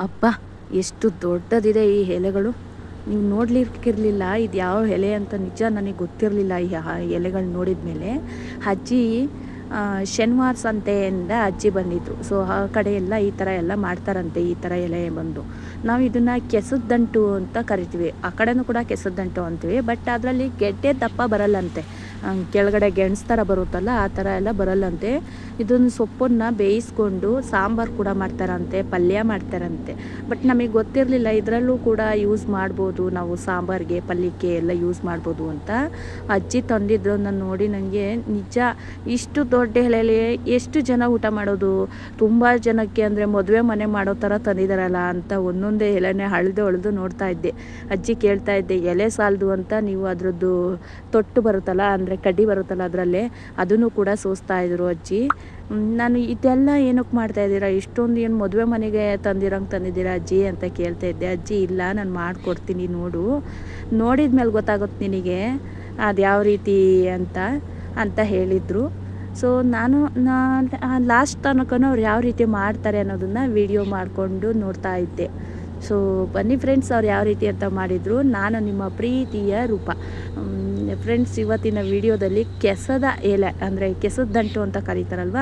ಅಬ್ಬಾ, ಎಷ್ಟು ದೊಡ್ಡದಿದೆ ಈ ಎಲೆಗಳು. ನೀವು ನೋಡ್ಲಿಕ್ಕಿರಲಿಲ್ಲ, ಇದು ಯಾವ ಎಲೆ ಅಂತ ನಿಜ ನನಗೆ ಗೊತ್ತಿರಲಿಲ್ಲ ಈ ಎಲೆಗಳು ನೋಡಿದ ಮೇಲೆ ಅಜ್ಜಿ ಶನಿವಾರ ಸಂತೆಯಿಂದ ಅಜ್ಜಿ ಬಂದಿದ್ರು. ಸೊ, ಆ ಕಡೆ ಎಲ್ಲ ಈ ಥರ ಎಲ್ಲ ಮಾಡ್ತಾರಂತೆ, ಈ ಥರ ಎಲೆ ಬಂದು. ನಾವು ಇದನ್ನು ಕೆಸದಂಟು ಅಂತ ಕರಿತೀವಿ. ಆ ಕಡೆನೂ ಕೂಡ ಕೆಸದಂಟು ಅಂತೀವಿ. ಬಟ್ ಅದರಲ್ಲಿ ಗೆಡ್ಡೆ ದಪ್ಪ ಬರಲ್ಲಂತೆ. ಕೆಳಗಡೆ ಗೆಣಸು ಥರ ಬರುತ್ತಲ್ಲ, ಆ ಥರ ಎಲ್ಲ ಬರಲ್ಲಂತೆ. ಇದೊಂದು ಸೊಪ್ಪನ್ನು ಬೇಯಿಸ್ಕೊಂಡು ಸಾಂಬಾರು ಕೂಡ ಮಾಡ್ತಾರಂತೆ, ಪಲ್ಯ ಮಾಡ್ತಾರಂತೆ. ಬಟ್ ನಮಗೆ ಗೊತ್ತಿರಲಿಲ್ಲ, ಇದರಲ್ಲೂ ಕೂಡ ಯೂಸ್ ಮಾಡ್ಬೋದು ನಾವು ಸಾಂಬಾರಿಗೆ, ಪಲ್ಯಕ್ಕೆ ಎಲ್ಲ ಯೂಸ್ ಮಾಡ್ಬೋದು ಅಂತ. ಅಜ್ಜಿ ತಂದಿದ್ರನ್ನ ನೋಡಿ ನನಗೆ ನಿಜ, ಇಷ್ಟು ದೊಡ್ಡ ಎಲೆಯಲ್ಲಿ ಎಷ್ಟು ಜನ ಊಟ ಮಾಡೋದು? ತುಂಬ ಜನಕ್ಕೆ ಅಂದರೆ ಮದುವೆ ಮನೆ ಮಾಡೋ ಥರ ತಂದಿದ್ದಾರಲ್ಲ ಅಂತ ಒಂದೊಂದೇ ಎಲೆನೇ ಹಳ್ದು ಹೊಳೆದು ನೋಡ್ತಾ ಇದ್ದೆ. ಅಜ್ಜಿ ಕೇಳ್ತಾ ಇದ್ದೆ, ಎಲೆ ಸಾಲದು ಅಂತ, ನೀವು ಅದರದ್ದು ತೊಟ್ಟು ಬರುತ್ತಲ್ಲ, ಅಂದರೆ ಕಡ್ಡಿ ಬರುತ್ತಲ್ಲ ಅದರಲ್ಲೇ, ಅದನ್ನು ಕೂಡ ಸೋಸ್ತಾ ಇದ್ರು ಅಜ್ಜಿ. ನಾನು ಇದೆಲ್ಲ ಏನಕ್ಕೆ ಮಾಡ್ತಾ ಇದ್ದೀರಾ? ಇಷ್ಟೊಂದು ಏನು ಮದುವೆ ಮನೆಗೆ ತಂದಿರಂಗೆ ತಂದಿದ್ದೀರಾ ಅಜ್ಜಿ ಅಂತ ಕೇಳ್ತಾ ಇದ್ದೆ. ಅಜ್ಜಿ, ಇಲ್ಲ, ನಾನು ಮಾಡಿಕೊಡ್ತೀನಿ ನೋಡು. ನೋಡಿದ ಮೇಲೆ ಗೊತ್ತಾಗುತ್ತೆ ನಿನಗೆ ಅದು ಯಾವ ರೀತಿ ಅಂತ ಅಂತ ಹೇಳಿದರು. ಸೊ ನಾನು ಲಾಸ್ಟ್ ತನಕನೂ ಅವ್ರು ಯಾವ ರೀತಿ ಮಾಡ್ತಾರೆ ಅನ್ನೋದನ್ನು ವಿಡಿಯೋ ಮಾಡಿಕೊಂಡು ನೋಡ್ತಾ ಇದ್ದೆ. ಸೊ ಬನ್ನಿ ಫ್ರೆಂಡ್ಸ್ ಅವ್ರು ಯಾವ ರೀತಿ ಅಂತ ಮಾಡಿದರು. ನಾನು ನಿಮ್ಮ ಪ್ರೀತಿಯ ರೂಪ. ಫ್ರೆಂಡ್ಸ್ ಇವತ್ತಿನ ವಿಡಿಯೋದಲ್ಲಿ ಕೆಸದ ಎಲೆ, ಅಂದರೆ ಕೆಸದ ದಂಟು ಅಂತ ಕರೀತಾರಲ್ವ?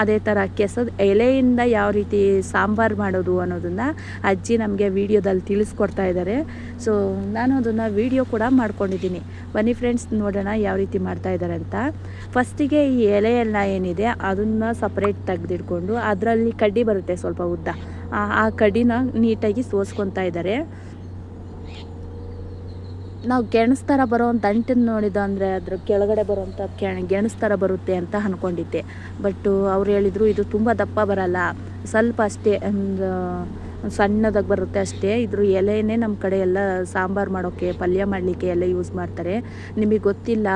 ಅದೇ ಥರ ಕೆಸದ ಎಲೆಯಿಂದ ಯಾವ ರೀತಿ ಸಾಂಬಾರು ಮಾಡೋದು ಅನ್ನೋದನ್ನು ಅಜ್ಜಿ ನಮಗೆ ವಿಡಿಯೋದಲ್ಲಿ ತಿಳಿಸ್ಕೊಡ್ತಾ ಇದ್ದಾರೆ ಸೊ ನಾನು ಅದನ್ನು ವಿಡಿಯೋ ಕೂಡ ಮಾಡ್ಕೊಂಡಿದ್ದೀನಿ. ಬನ್ನಿ ಫ್ರೆಂಡ್ಸ್ ನೋಡೋಣ ಯಾವ ರೀತಿ ಮಾಡ್ತಾ ಇದ್ದಾರೆ ಅಂತ. ಫಸ್ಟಿಗೆ ಈ ಎಲೆಯೆಲ್ಲ ಏನಿದೆ, ಅದನ್ನು ಸಪ್ರೇಟ್ ತೆಗೆದಿಟ್ಕೊಂಡು ಅದರಲ್ಲಿ ಕಡ್ಡಿ ಬರುತ್ತೆ ಸ್ವಲ್ಪ ಉದ್ದ. ಆ ಕಡ್ಡಿನ ನೀಟಾಗಿ ಸೋಸ್ಕೊತಾ ಇದ್ದಾರೆ ನಾವು ಗೆಣಸು ಥರ ಬರೋ ಅಂಟನ್ನು ನೋಡಿದ ಅಂದರೆ ಅದ್ರ ಕೆಳಗಡೆ ಬರೋವಂಥ ಕೆ ಗೆಣಸು ಥರ ಬರುತ್ತೆ ಅಂತ ಅಂದ್ಕೊಂಡಿದ್ದೆ ಬಟ್ ಅವ್ರು ಹೇಳಿದರು ಇದು ತುಂಬ ದಪ್ಪ ಬರಲ್ಲ. ಸ್ವಲ್ಪ ಅಷ್ಟೇ, ಒಂದು ಸಣ್ಣದಾಗಿ ಬರುತ್ತೆ ಅಷ್ಟೇ. ಇದ್ರ ಎಲೆನೇ ನಮ್ಮ ಕಡೆ ಎಲ್ಲ ಸಾಂಬಾರು ಮಾಡೋಕ್ಕೆ ಪಲ್ಯ ಮಾಡಲಿಕ್ಕೆ ಎಲ್ಲ ಯೂಸ್ ಮಾಡ್ತಾರೆ. ನಿಮಗೆ ಗೊತ್ತಿಲ್ಲ.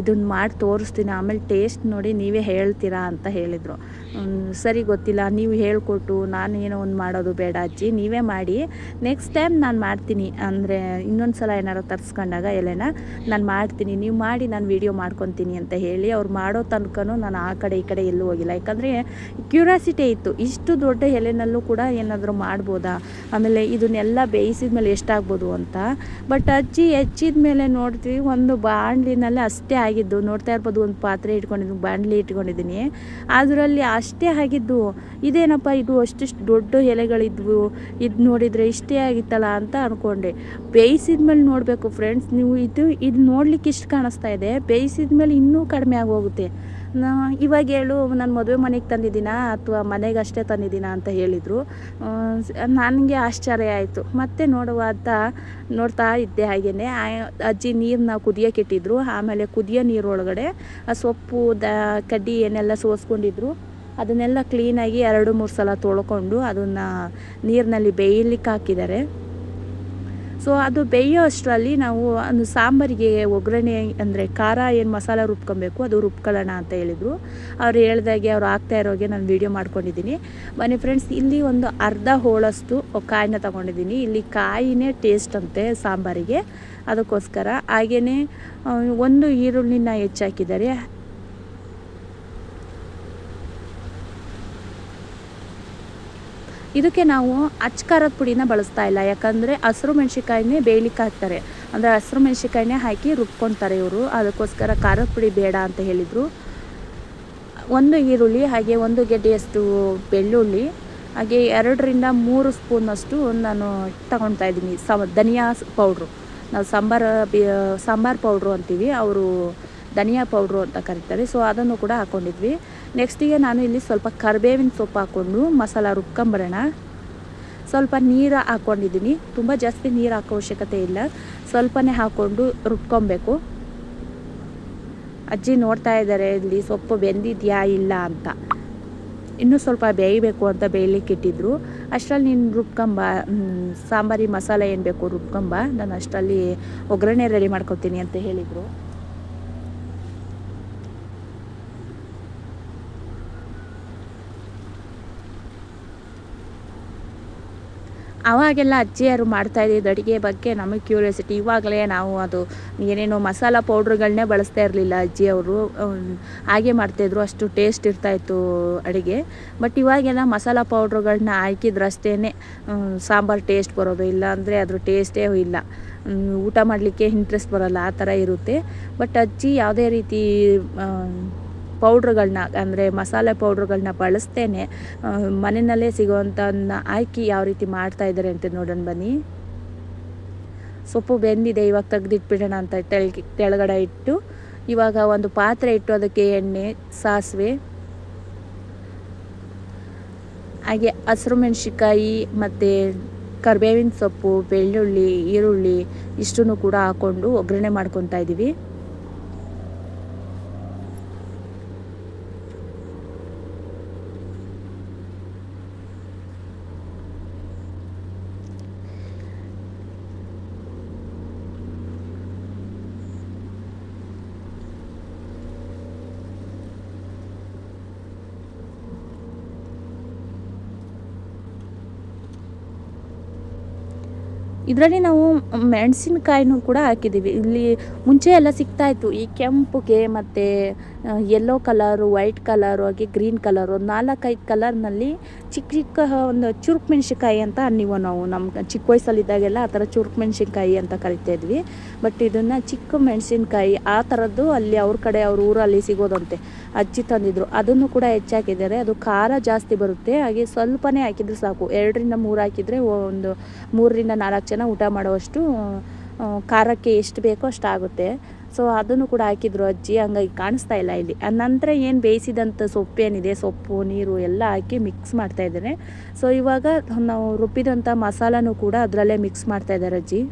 ಇದನ್ನು ಮಾಡಿ ತೋರಿಸ್ತೀನಿ. ಆಮೇಲೆ ಟೇಸ್ಟ್ ನೋಡಿ ನೀವೇ ಹೇಳ್ತೀರಾ ಅಂತ ಹೇಳಿದರು. ಸರಿ ಗೊತ್ತಿಲ್ಲ, ನೀವು ಹೇಳಿಕೊಟ್ಟು ನಾನು ಏನೋ ಒಂದು ಮಾಡೋದು ಬೇಡ ಅಜ್ಜಿ, ನೀವೇ ಮಾಡಿ. ನೆಕ್ಸ್ಟ್ ಟೈಮ್ ನಾನು ಮಾಡ್ತೀನಿ. ಅಂದರೆ ಇನ್ನೊಂದು ಸಲ ಏನಾರು ತರಿಸ್ಕೊಂಡಾಗ, ಎಲೆನ, ನಾನು ಮಾಡ್ತೀನಿ. ನೀವು ಮಾಡಿ, ನಾನು ವೀಡಿಯೋ ಮಾಡ್ಕೊತೀನಿ ಅಂತ ಹೇಳಿ ಅವ್ರು ಮಾಡೋ ತನಕನೂ ನಾನು ಆ ಕಡೆ ಈ ಕಡೆ ಎಲ್ಲೂ ಹೋಗಿಲ್ಲ. ಯಾಕಂದರೆ ಕ್ಯೂರಿಯಾಸಿಟಿ ಇತ್ತು. ಇಷ್ಟು ದೊಡ್ಡ ಎಲೆನಲ್ಲೂ ಕೂಡ ಏನಾದರೂ ಮಾಡ್ಬೋದಾ? ಆಮೇಲೆ ಇದನ್ನೆಲ್ಲ ಬೇಯಿಸಿದ ಮೇಲೆ ಎಷ್ಟಾಗ್ಬೋದು ಅಂತ. ಬಟ್ ಅಜ್ಜಿ ಹೆಚ್ಚಿದ ಮೇಲೆ ನೋಡ್ತೀವಿ, ಒಂದು ಬಾಣಲಿನಲ್ಲಿ ಅಷ್ಟೇ ಆಗಿದ್ದು. ನೋಡ್ತಾ ಇರ್ಬೋದು, ಒಂದು ಪಾತ್ರೆ ಇಟ್ಕೊಂಡಿದ್ದೀನಿ ಬಾಂಡ್ಲಿ ಇಟ್ಕೊಂಡಿದ್ದೀನಿ ಅದರಲ್ಲಿ ಅಷ್ಟೇ ಆಗಿದ್ದು, ಇದೇನಪ್ಪ ಇದು ಅಷ್ಟಿಷ್ಟು ದೊಡ್ಡ ಎಲೆಗಳಿದ್ವು, ಇದು ನೋಡಿದರೆ ಇಷ್ಟೇ ಆಗಿತ್ತಲ್ಲ ಅಂತ ಅಂದ್ಕೊಂಡೆ ಬೇಯಿಸಿದ ಮೇಲೆ ನೋಡಬೇಕು ಫ್ರೆಂಡ್ಸ್ ನೀವು ಇದು ಇದು ನೋಡ್ಲಿಕ್ಕೆ ಇಷ್ಟು ಕಾಣಿಸ್ತಾ ಇದೆ ಬೇಯಿಸಿದ ಮೇಲೆ ಇನ್ನೂ ಕಡಿಮೆ ಆಗೋಗುತ್ತೆ. ಇವಾಗ ಹೇಳು, ನಾನು ಮದುವೆ ಮನೆಗೆ ತಂದಿದ್ದೀನಾ ಅಥವಾ ಮನೆಗೆ ಅಷ್ಟೇ ತಂದಿದ್ದೀನಾ ಅಂತ ಹೇಳಿದರು. ನನಗೆ ಆಶ್ಚರ್ಯ ಆಯಿತು. ಮತ್ತೆ ನೋಡುವ ಅಂತ ನೋಡ್ತಾ ಇದ್ದೆ ಹಾಗೆಯೇ ಅಜ್ಜಿ ನೀರನ್ನ ಕುದಿಯೋಕೆ ಇಟ್ಟಿದ್ರು. ಆಮೇಲೆ ಕುದಿಯೋ ನೀರೊಳಗಡೆ ಆ ಸೊಪ್ಪು, ದ, ಕಡ್ಡಿ ಏನೆಲ್ಲ ಸೋಸ್ಕೊಂಡಿದ್ರು. ಅದನ್ನೆಲ್ಲ ಕ್ಲೀನಾಗಿ ಎರಡು, ಮೂರು ಸಲ ತೊಳ್ಕೊಂಡು ಅದನ್ನು ನೀರಿನಲ್ಲಿ ಬೇಯಲಿಕ್ಕೆ ಹಾಕಿದ್ದಾರೆ. ಸೊ ಅದು ಬೇಯೋ ಅಷ್ಟರಲ್ಲಿ ನಾವು ಒಂದು ಸಾಂಬಾರಿಗೆ ಒಗ್ಗರಣೆ ಅಂದರೆ ಖಾರ ಏನು ಮಸಾಲ ರುಬ್ಕೊಬೇಕು, ಅದು ರುಬ್ಕೊಳ್ಳೋಣ ಅಂತ ಹೇಳಿದರು. ಅವ್ರು ಹೇಳ್ದಾಗೆ ಅವ್ರು ಆಗ್ತಾ ಇರೋಗೆ ನಾನು ವೀಡಿಯೋ ಮಾಡ್ಕೊಂಡಿದ್ದೀನಿ. ಬನ್ನಿ ಫ್ರೆಂಡ್ಸ್ ಇಲ್ಲಿ ಒಂದು ಅರ್ಧ ಹೋಳಷ್ಟು ಕಾಯಿನ ತಗೊಂಡಿದ್ದೀನಿ. ಇಲ್ಲಿ ಕಾಯಿನೇ ಟೇಸ್ಟ್ ಅಂತೆ ಸಾಂಬಾರಿಗೆ. ಅದಕ್ಕೋಸ್ಕರ ಹಾಗೆಯೇ ಒಂದು ಈರುಳ್ಳಿನ ಹೆಚ್ಚಾಕಿದ್ದಾರೆ. ಇದಕ್ಕೆ ನಾವು ಅಚ್ಕಾರದ ಪುಡಿನ ಬಳಸ್ತಾ ಇಲ್ಲ. ಯಾಕಂದರೆ ಹಸಿರು ಮೆಣಸಿಕಾಯಿನೇ ಬೇಯಲಿಕ್ಕೆ ಹಾಕ್ತಾರೆ. ಅಂದರೆ ಹಸಿರು ಮೆಣಸಿಕಾಯಿನೇ ಹಾಕಿ ರುಬ್ಕೊತಾರೆ ಇವರು. ಅದಕ್ಕೋಸ್ಕರ ಖಾರದ ಪುಡಿ ಬೇಡ ಅಂತ ಹೇಳಿದರು. ಒಂದು ಈರುಳ್ಳಿ, ಹಾಗೆ ಒಂದು ಗೆಡ್ಡೆಯಷ್ಟು ಬೆಳ್ಳುಳ್ಳಿ, ಹಾಗೆ ಎರಡರಿಂದ ಮೂರು ಸ್ಪೂನಷ್ಟು ನಾನು ತಗೊಳ್ತಾ ಇದ್ದೀನಿ. ಸ ಧನಿಯಾ ಪೌಡ್ರು. ನಾವು ಸಾಂಬಾರು ಸಾಂಬಾರು ಪೌಡ್ರು ಅಂತೀವಿ. ಅವರು ಧನಿಯಾ ಪೌಡ್ರು ಅಂತ ಕರೀತಾರೆ. ಸೊ ಅದನ್ನು ಕೂಡ ಹಾಕ್ಕೊಂಡಿದ್ವಿ ನೆಕ್ಸ್ಟಿಗೆ ನಾನು ಇಲ್ಲಿ ಸ್ವಲ್ಪ ಕರಿಬೇವಿನ ಸೊಪ್ಪು ಹಾಕ್ಕೊಂಡು ಮಸಾಲ ರುಬ್ಕೊಂಬರೋಣ. ಸ್ವಲ್ಪ ನೀರು ಹಾಕ್ಕೊಂಡಿದ್ದೀನಿ. ತುಂಬ ಜಾಸ್ತಿ ನೀರು ಹಾಕೋ ಅವಶ್ಯಕತೆ ಇಲ್ಲ. ಸ್ವಲ್ಪನೇ ಹಾಕ್ಕೊಂಡು ರುಬ್ಕೊಬೇಕು. ಅಜ್ಜಿ ನೋಡ್ತಾ ಇದ್ದಾರೆ, ಇಲ್ಲಿ ಸೊಪ್ಪು ಬೆಂದಿದೆಯಾ ಇಲ್ಲ ಅಂತ. ಇನ್ನೂ ಸ್ವಲ್ಪ ಬೇಯಬೇಕು ಅಂತ ಬೇಯಲಿಕ್ಕೆ ಇಟ್ಟಿದ್ರು. ಅಷ್ಟರಲ್ಲಿ ನೀನು ರುಬ್ಕೊಂಬ ಸಾಂಬಾರಿ ಮಸಾಲೆ ಏನು ಬೇಕು ರುಬ್ಕೊಂಬ. ನಾನು ಅಷ್ಟರಲ್ಲಿ ಒಗ್ಗರಣೆ ರೆಡಿ ಮಾಡ್ಕೊತೀನಿ ಅಂತ ಹೇಳಿದರು. ಅವಾಗೆಲ್ಲ ಅಜ್ಜಿಯರು ಮಾಡ್ತಾ ಇದ್ದಿದ್ದು ಅಡುಗೆ ಬಗ್ಗೆ ನಮಗೆ ಕ್ಯೂರಿಯಾಸಿಟಿ. ಇವಾಗಲೇ ನಾವು ಅದು ಏನೇನೋ ಮಸಾಲ ಪೌಡ್ರ್ಗಳನ್ನೇ ಬಳಸ್ತಾ ಇರಲಿಲ್ಲ ಅಜ್ಜಿಯವರು. ಹಾಗೆ ಮಾಡ್ತಾಯಿದ್ರು ಅಷ್ಟು ಟೇಸ್ಟ್ ಇರ್ತಾಯಿತ್ತು ಅಡುಗೆ. ಬಟ್ ಇವಾಗೆಲ್ಲ ಮಸಾಲ ಪೌಡ್ರ್ಗಳನ್ನ ಹಾಕಿದ್ರಷ್ಟೇ ಸಾಂಬಾರು ಟೇಸ್ಟ್ ಬರೋದು ಇಲ್ಲ ಅಂದರೆ ಅದ್ರ ಟೇಸ್ಟೇ ಇಲ್ಲ. ಊಟ ಮಾಡಲಿಕ್ಕೆ ಇಂಟ್ರೆಸ್ಟ್ ಬರೋಲ್ಲ. ಆ ಥರ ಇರುತ್ತೆ. ಬಟ್ ಅಜ್ಜಿ ಯಾವುದೇ ರೀತಿ ಪೌಡ್ರುಗಳನ್ನ ಅಂದರೆ ಮಸಾಲೆ ಪೌಡ್ರ್ಗಳನ್ನ ಬಳಸ್ತೇನೆ. ಮನೆಯಲ್ಲೇ ಸಿಗೋವಂಥದನ್ನ ಹಾಕಿ ಯಾವ ರೀತಿ ಮಾಡ್ತಾ ಇದ್ದಾರೆ ಅಂತ ನೋಡೋಣ ಬನ್ನಿ. ಸೊಪ್ಪು ಬೆಂದಿದೆ, ಇವಾಗ ತೆಗೆದಿಟ್ಬಿಡೋಣ ಅಂತ ತೆಳ್, ತೆಳಗಡೆ ಇಟ್ಟು, ಇವಾಗ ಒಂದು ಪಾತ್ರೆ ಇಟ್ಟು ಅದಕ್ಕೆ ಎಣ್ಣೆ, ಸಾಸಿವೆ, ಹಾಗೆ ಹಸಿರು ಮೆಣಸಿಕಾಯಿ ಮತ್ತು ಕರಿಬೇವಿನ ಸೊಪ್ಪು, ಬೆಳ್ಳುಳ್ಳಿ, ಈರುಳ್ಳಿ, ಇಷ್ಟನ್ನು ಕೂಡ ಹಾಕ್ಕೊಂಡು ಒಗ್ಗರಣೆ ಮಾಡ್ಕೊತಾ ಇದ್ದೀವಿ. ಇದರಲ್ಲಿ ನಾವು ಮೆಣಸಿನಕಾಯಿನೂ ಕೂಡ ಹಾಕಿದ್ದೀವಿ. ಇಲ್ಲಿ ಮುಂಚೆ ಎಲ್ಲ ಸಿಗ್ತಾಯಿತ್ತು ಈ ಕೆಂಪುಗೆ ಮತ್ತು ಯೆಲ್ಲೋ ಕಲರು ವೈಟ್ ಕಲರು ಹಾಗೆ ಗ್ರೀನ್ ಕಲರು ನಾಲ್ಕೈದು ಕಲರ್ನಲ್ಲಿ ಚಿಕ್ಕ ಚಿಕ್ಕ ಒಂದು ಚುರುಕು ಮೆಣಸಿನ್ಕಾಯಿ ಅಂತ ಅನ್ನಿವು ನಾವು. ನಮ್ಮ ಚಿಕ್ಕ ವಯಸ್ಸಲ್ಲಿದ್ದಾಗೆಲ್ಲ ಆ ಥರ ಚುರುಕು ಮೆಣಸಿನ್ಕಾಯಿ ಅಂತ ಕರಿತಾ ಇದ್ವಿ. ಬಟ್ ಇದನ್ನು ಚಿಕ್ಕ ಮೆಣಸಿನ್ಕಾಯಿ ಆ ಥರದ್ದು ಅಲ್ಲಿ ಅವ್ರ ಕಡೆ ಅವ್ರ ಊರಲ್ಲಿ ಸಿಗೋದಂತೆ. ಅಜ್ಜಿ ತಂದಿದ್ರು. ಅದನ್ನು ಕೂಡ ಹೆಚ್ಚಾಕಿದ್ದಾರೆ. ಅದು ಖಾರ ಜಾಸ್ತಿ ಬರುತ್ತೆ. ಹಾಗೆ ಸ್ವಲ್ಪನೇ ಹಾಕಿದ್ರೆ ಸಾಕು. ಎರಡರಿಂದ ಮೂರು ಹಾಕಿದರೆ ಒಂದು ಮೂರರಿಂದ ನಾಲ್ಕು ಜನ ಊಟ ಮಾಡುವಷ್ಟು ಖಾರಕ್ಕೆ ಎಷ್ಟು ಬೇಕೋ ಅಷ್ಟು ಆಗುತ್ತೆ. ಸೊ ಅದನ್ನು ಕೂಡ ಹಾಕಿದ್ರು ಅಜ್ಜಿ, ಹಂಗಾಗಿ ಕಾಣಿಸ್ತಾ ಇಲ್ಲ ಇಲ್ಲಿ. ಆ ನಂತರ ಏನು ಬೇಯಿಸಿದಂಥ ಸೊಪ್ಪೇನಿದೆ ಸೊಪ್ಪು, ನೀರು ಎಲ್ಲ ಹಾಕಿ ಮಿಕ್ಸ್ ಮಾಡ್ತಾ ಇದ್ದಾರೆ. ಸೊ ಇವಾಗ ನಾವು ರುಬ್ಬಿದಂಥ ಮಸಾಲನೂ ಕೂಡ ಅದರಲ್ಲೇ ಮಿಕ್ಸ್ ಮಾಡ್ತಾ ಇದ್ದಾರೆ ಅಜ್ಜಿ.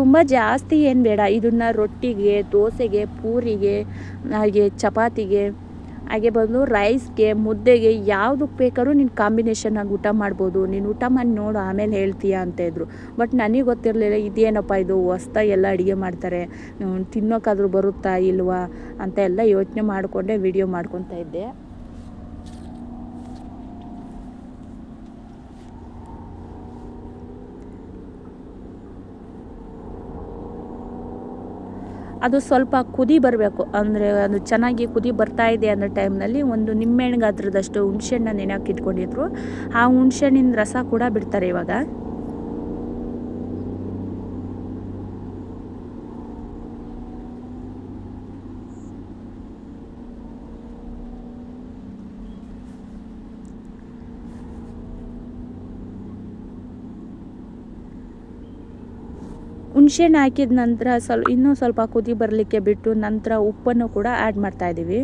ತುಂಬ ಜಾಸ್ತಿ ಏನು ಬೇಡ. ಇದನ್ನು ರೊಟ್ಟಿಗೆ, ದೋಸೆಗೆ, ಪೂರಿಗೆ, ಹಾಗೆ ಚಪಾತಿಗೆ. ಹಾಗೆ ಬಂದು ರೈಸ್ಗೆ, ಮುದ್ದೆಗೆ ಯಾವುದಕ್ಕೆ ಬೇಕಾದ್ರೂ ನೀನು ಕಾಂಬಿನೇಷನಾಗಿ ಊಟ ಮಾಡ್ಬೋದು. ನೀನು ಊಟ ಮಾಡಿ ನೋಡು, ಆಮೇಲೆ ಹೇಳ್ತೀಯ ಅಂತ ಇದ್ರು. ಬಟ್ ನನಗೆ ಗೊತ್ತಿರಲಿಲ್ಲ, ಇದೇನಪ್ಪ ಇದು ಹೊಸ್ದಾಗಿ ಎಲ್ಲ ಅಡುಗೆ ಮಾಡ್ತಾರೆ ತಿನ್ನೋಕ್ಕಾದರೂ ಬರುತ್ತಾ ಇಲ್ವಾ ಅಂತ ಎಲ್ಲ ಯೋಚನೆ ಮಾಡಿಕೊಂಡೆ ವಿಡಿಯೋ ಮಾಡ್ಕೊತಾ ಇದ್ದೆ. ಅದು ಸ್ವಲ್ಪ ಕುದಿ ಬರಬೇಕು. ಅಂದರೆ ಅದು ಚೆನ್ನಾಗಿ ಕುದಿ ಬರ್ತಾ ಇದೆ ಅನ್ನೋ ಟೈಮ್ನಲ್ಲಿ ಒಂದು ನಿಂಬೆಹಣ್ಣು ಗಾತ್ರದಷ್ಟು ಹುಣ್ಸೆಹಣ್ಣ ನೆನೆ ಇಟ್ಕೊಂಡಿದ್ರು ಆ ಹುಣ್ಸೆಹಣ್ಣಿನ ರಸ ಕೂಡ ಬಿಡ್ತಾರೆ ಇವಾಗ. ಹುಣ್ಸೆಹಣ್ಣು ಹಾಕಿದ ನಂತರ ಸ್ವಲ್ಪ, ಇನ್ನೂ ಸ್ವಲ್ಪ ಕುದಿ ಬರಲಿಕ್ಕೆ ಬಿಟ್ಟು ನಂತರ ಉಪ್ಪನ್ನು ಕೂಡ ಆ್ಯಡ್ ಮಾಡ್ತಾ ಇದ್ದೀವಿ.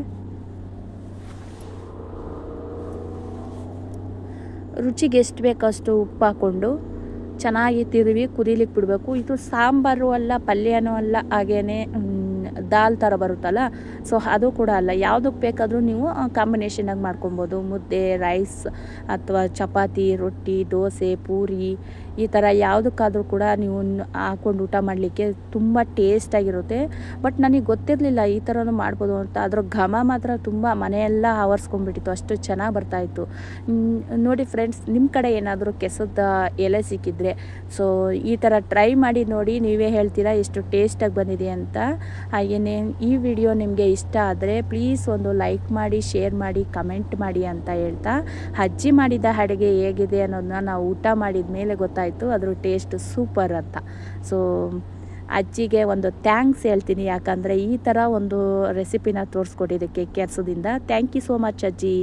ರುಚಿಗೆ ಎಷ್ಟು ಬೇಕಷ್ಟು ಉಪ್ಪು ಹಾಕ್ಕೊಂಡು ಚೆನ್ನಾಗಿ ತಿರುವಿ ಕುದಿಲಿಕ್ಕೆ ಬಿಡಬೇಕು. ಇದು ಸಾಂಬಾರು ಅಲ್ಲ, ಪಲ್ಯನೂ ಅಲ್ಲ ಹಾಗೇ ದಾಲ್ ಥರ ಬರುತ್ತಲ್ಲ, ಸೊ ಅದು ಕೂಡ ಅಲ್ಲ. ಯಾವುದಕ್ಕೆ ಬೇಕಾದರೂ ನೀವು ಕಾಂಬಿನೇಷನಾಗಿ ಮಾಡ್ಕೊಬೋದು. ಮುದ್ದೆ ರೈಸ್ ಅಥವಾ ಚಪಾತಿ, ರೊಟ್ಟಿ, ದೋಸೆ, ಪೂರಿ ಈ ಥರ ಯಾವುದಕ್ಕಾದರೂ ಕೂಡ ನೀವು ಹಾಕ್ಕೊಂಡು ಊಟ ಮಾಡಲಿಕ್ಕೆ ತುಂಬ ಟೇಸ್ಟಾಗಿರುತ್ತೆ. ಬಟ್ ನನಗೆ ಗೊತ್ತಿರಲಿಲ್ಲ ಈ ಥರನೂ ಮಾಡ್ಬೋದು ಅಂತ. ಅದರ ಘಮ ಮಾತ್ರ ತುಂಬ ಮನೆಯೆಲ್ಲ ಆವರಿಸ್ಕೊಂಡ್ಬಿಟ್ಟಿತ್ತು. ಅಷ್ಟು ಚೆನ್ನಾಗಿ ಬರ್ತಾಯಿತ್ತು ನೋಡಿ ಫ್ರೆಂಡ್ಸ್, ನಿಮ್ಮ ಕಡೆ ಏನಾದರೂ ಕೆಸದ ಎಲೆ ಸಿಕ್ಕಿದ್ರೆ, ಸೊ ಈ ಥರ ಟ್ರೈ ಮಾಡಿ ನೋಡಿ, ನೀವೇ ಹೇಳ್ತೀರಾ ಎಷ್ಟು ಟೇಸ್ಟಾಗಿ ಬಂದಿದೆ ಅಂತ. ಹಾಗೆಯೇ ಈ ವಿಡಿಯೋ ನಿಮಗೆ ಇಷ್ಟ ಆದರೆ ಪ್ಲೀಸ್ ಒಂದು ಲೈಕ್ ಮಾಡಿ, ಶೇರ್ ಮಾಡಿ, ಕಮೆಂಟ್ ಮಾಡಿ ಅಂತ ಹೇಳ್ತಾ. ಅಜ್ಜಿ ಮಾಡಿದ ಅಡುಗೆ ಹೇಗಿದೆ ಅನ್ನೋದನ್ನ ನಾವು ಊಟ ಮಾಡಿದ ಮೇಲೆ ಗೊತ್ತಾಯಿತು, ಅದ್ರ ಟೇಸ್ಟ್ ಸೂಪರ್ ಅಂತ. ಸೊ ಅಜ್ಜಿಗೆ ಒಂದು ಥ್ಯಾಂಕ್ಸ್ ಹೇಳ್ತೀನಿ, ಯಾಕಂದರೆ ಈ ಥರ ಒಂದು ರೆಸಿಪಿನ ತೋರಿಸ್ಕೊಟ್ಟಿದ್ದಕ್ಕೆ ಕೆಲಸದಿಂದ. ಥ್ಯಾಂಕ್ ಯು ಸೋ ಮಚ್ ಅಜ್ಜಿ.